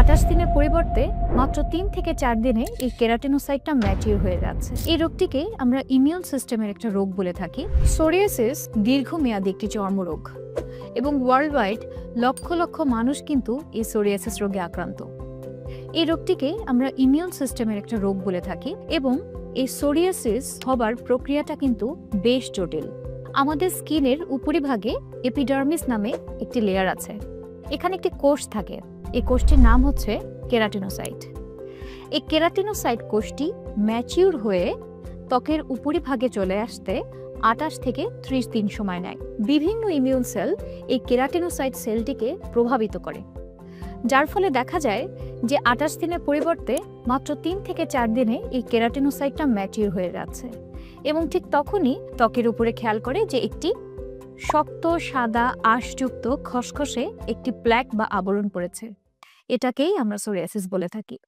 আঠাশ দিনের পরিবর্তে মাত্র তিন থেকে চার দিনে এই কেরাটিনোসাইটটা ম্যাচিউর হয়ে যাচ্ছে। এই রোগটিকে আমরা ইমিউন সিস্টেমের একটা রোগ বলে থাকি। সোরিয়াসিস দীর্ঘমেয়াদী একটি চর্মরোগ এবং ওয়ার্ল্ড ওয়াইড লক্ষ লক্ষ মানুষ কিন্তু এই সোরিয়াসিস রোগে আক্রান্ত। এই রোগটিকে আমরা ইমিউন সিস্টেমের একটা রোগ বলে থাকি এবং এই সোরিয়াসিস হবার প্রক্রিয়াটা কিন্তু বেশ জটিল। আমাদের স্কিনের উপরিভাগে এপিডার্মিস নামে একটি লেয়ার আছে। এখানে একটি কোষ থাকে। এই কোষটির নাম হচ্ছে কেরাটিনোসাইট। এই কেরাটিনোসাইট কোষটি ম্যাচিউর হয়ে ত্বকের উপরিভাগে চলে আসতে আটাশ থেকে ত্রিশ দিন সময় নেয়। বিভিন্ন ইমিউন সেল এই কেরাটিনোসাইট সেলটিকে প্রভাবিত করে। যার ফলে দেখা যায় যে আটাশ দিনের পরিবর্তে মাত্র তিন থেকে চার দিনে এই কেরাটিনোসাইটটা ম্যাচিউর হয়ে যাচ্ছে এবং ঠিক তখনই ত্বকের উপরে খেয়াল করে যে একটি শক্ত সাদা আঁশযুক্ত খসখসে একটি প্ল্যাক বা আবরণ পড়েছে। এটাকেই আমরা সোরিয়াসিস বলে থাকি।